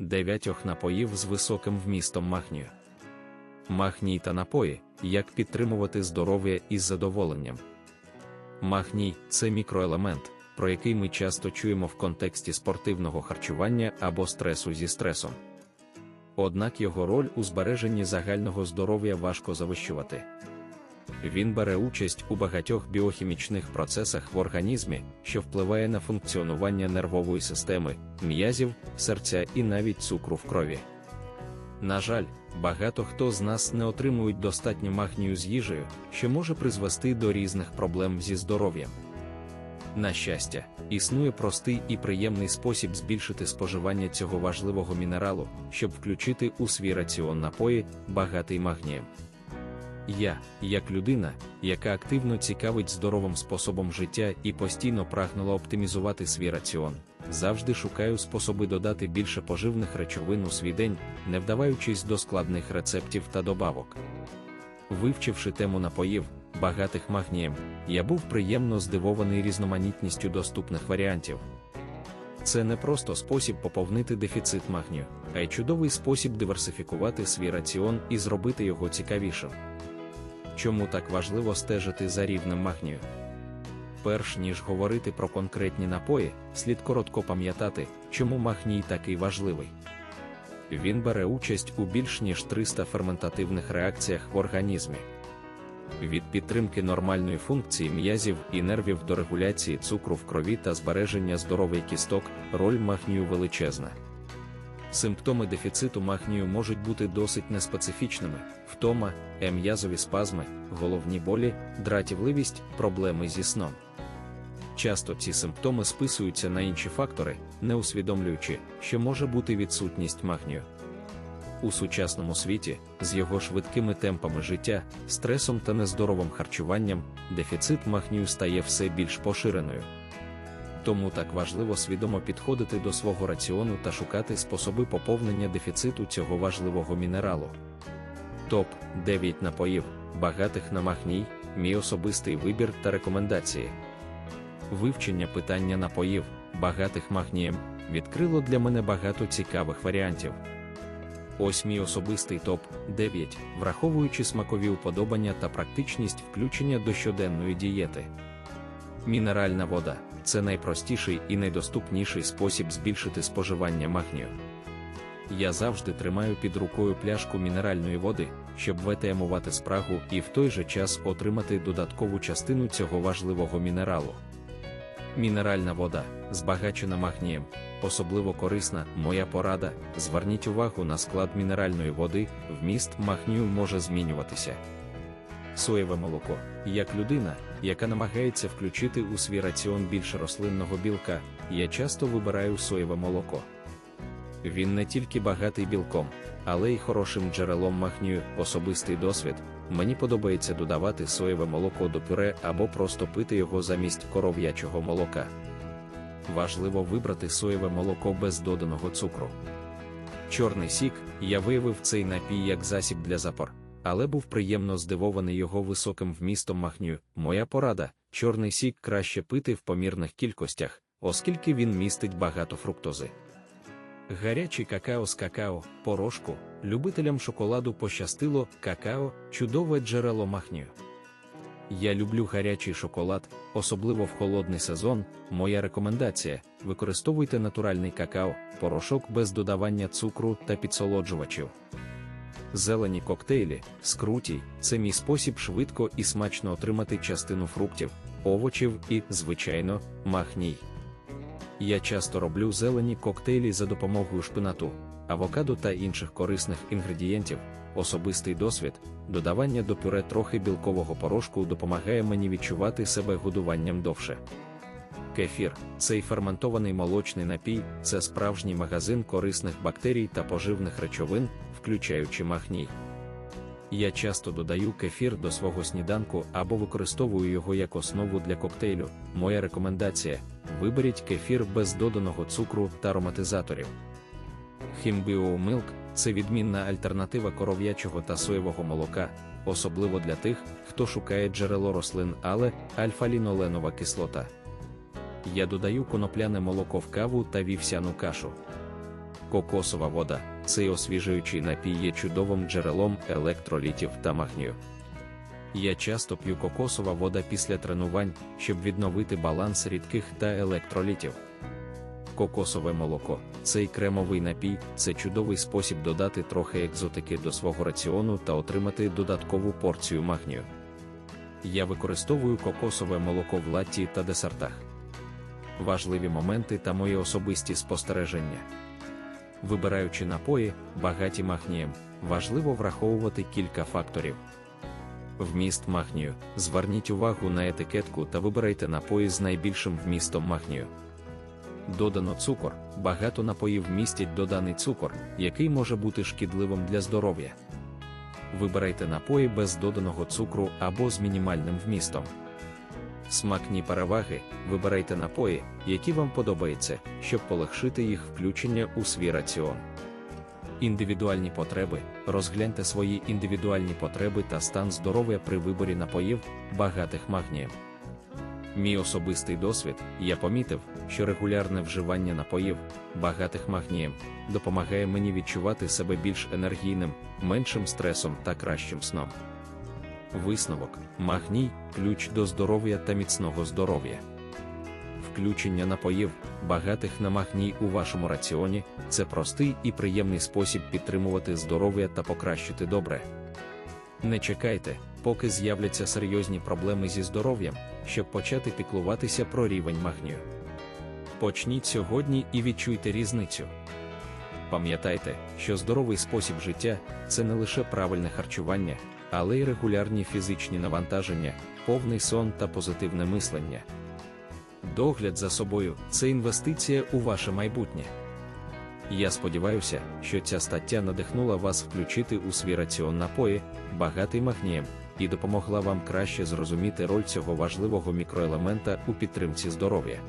дев'ятьох напоїв з високим вмістом магнію. Магній та напої, як підтримувати здоров'я із задоволенням. Магній це мікроелемент, про який ми часто чуємо в контексті спортивного харчування або стресу зі стресом. Однак його роль у збереженні загального здоров'я важко завищувати. Він бере участь у багатьох біохімічних процесах в організмі, що впливає на функціонування нервової системи, м'язів, серця і навіть цукру в крові. На жаль, багато хто з нас не отримують достатньо магнію з їжею, що може призвести до різних проблем зі здоров'ям. На щастя, існує простий і приємний спосіб збільшити споживання цього важливого мінералу, щоб включити у свій раціон напої, багатий магнієм. Я, як людина, яка активно цікавить здоровим способом життя і постійно прагнула оптимізувати свій раціон, завжди шукаю способи додати більше поживних речовин у свій день, не вдаваючись до складних рецептів та добавок. Вивчивши тему напоїв, багатих магнієм, я був приємно здивований різноманітністю доступних варіантів. Це не просто спосіб поповнити дефіцит магнію, а й чудовий спосіб диверсифікувати свій раціон і зробити його цікавішим. Чому так важливо стежити за рівнем магнію? Перш ніж говорити про конкретні напої, слід коротко пам'ятати, чому магній такий важливий. Він бере участь у більш ніж 300 ферментативних реакціях в організмі. Від підтримки нормальної функції м'язів і нервів до регуляції цукру в крові та збереження здоров'я кісток, роль магнію величезна. Симптоми дефіциту магнію можуть бути досить неспецифічними: втома, ем'язові спазми, головні болі, дратівливість, проблеми зі сном. Часто ці симптоми списуються на інші фактори, не усвідомлюючи, що може бути відсутність магнію. У сучасному світі, з його швидкими темпами життя, стресом та нездоровим харчуванням, дефіцит магнію стає все більш поширеною. Тому так важливо свідомо підходити до свого раціону та шукати способи поповнення дефіциту цього важливого мінералу. Топ 9 напоїв, багатих на магній, мій особистий вибір та рекомендації. Вивчення питання напоїв, багатих магнієм, відкрило для мене багато цікавих варіантів. Ось мій особистий топ 9, враховуючи смакові уподобання та практичність включення до щоденної дієти. Мінеральна вода це найпростіший і найдоступніший спосіб збільшити споживання магнію. Я завжди тримаю під рукою пляшку мінеральної води, щоб ветеамувати спрагу і в той же час отримати додаткову частину цього важливого мінералу. Мінеральна вода, збагачена магнієм, особливо корисна, моя порада. Зверніть увагу на склад мінеральної води, вміст магнію може змінюватися. Соєве молоко, як людина, яка намагається включити у свій раціон більше рослинного білка, я часто вибираю соєве молоко. Він не тільки багатий білком, але й хорошим джерелом магнію, особистий досвід. Мені подобається додавати соєве молоко до пюре або просто пити його замість коров'ячого молока. Важливо вибрати соєве молоко без доданого цукру. Чорний сік, я виявив цей напій як засіб для запор, але був приємно здивований його високим вмістом магнію. Моя порада: чорний сік краще пити в помірних кількостях, оскільки він містить багато фруктози. Гарячий какао з какао, порошку, любителям шоколаду пощастило, какао, чудове джерело магнію. Я люблю гарячий шоколад, особливо в холодний сезон. Моя рекомендація: використовуйте натуральний какао, порошок без додавання цукру та підсолоджувачів. Зелені коктейлі, скрутій це мій спосіб швидко і смачно отримати частину фруктів, овочів і, звичайно, магній. Я часто роблю зелені коктейлі за допомогою шпинату, авокадо та інших корисних інгредієнтів. Особистий досвід, додавання до пюре трохи білкового порошку допомагає мені відчувати себе годуванням довше. Кефір, цей ферментований молочний напій, це справжній магазин корисних бактерій та поживних речовин, включаючи магній. Я часто додаю кефір до свого сніданку або використовую його як основу для коктейлю. Моя рекомендація: виберіть кефір без доданого цукру та ароматизаторів. Хімбіо Milk – це відмінна альтернатива коров'ячого та соєвого молока, особливо для тих, хто шукає джерело рослин, але альфа-ліноленова кислота. Я додаю конопляне молоко в каву та вівсяну кашу. Кокосова вода, цей освіжуючий напій є чудовим джерелом електролітів та магнію. Я часто п'ю кокосова вода після тренувань, щоб відновити баланс рідких та електролітів. Кокосове молоко, цей кремовий напій це чудовий спосіб додати трохи екзотики до свого раціону та отримати додаткову порцію магнію. Я використовую кокосове молоко в латті та десертах. Важливі моменти та мої особисті спостереження. Вибираючи напої, багаті магнієм, важливо враховувати кілька факторів. Вміст магнію. Зверніть увагу на етикетку та вибирайте напої з найбільшим вмістом магнію. Додано цукор. Багато напоїв містять доданий цукор, який може бути шкідливим для здоров'я. Вибирайте напої без доданого цукру або з мінімальним вмістом. Смакні переваги. Вибирайте напої, які вам подобаються, щоб полегшити їх включення у свій раціон. Індивідуальні потреби. Розгляньте свої індивідуальні потреби та стан здоров'я при виборі напоїв, багатих магнієм. Мій особистий досвід, я помітив, що регулярне вживання напоїв, багатих магнієм, допомагає мені відчувати себе більш енергійним, меншим стресом та кращим сном. Висновок: магній ключ до здоров'я та міцного здоров'я. Включення напоїв, багатих на магній у вашому раціоні це простий і приємний спосіб підтримувати здоров'я та покращити добре. Не чекайте, поки з'являться серйозні проблеми зі здоров'ям, щоб почати піклуватися про рівень магнію. Почніть сьогодні і відчуйте різницю. Пам'ятайте, що здоровий спосіб життя це не лише правильне харчування, але й регулярні фізичні навантаження, повний сон та позитивне мислення. Догляд за собою це інвестиція у ваше майбутнє. Я сподіваюся, що ця стаття надихнула вас включити у свій раціон напої, багатий магнієм, і допомогла вам краще зрозуміти роль цього важливого мікроелемента у підтримці здоров'я.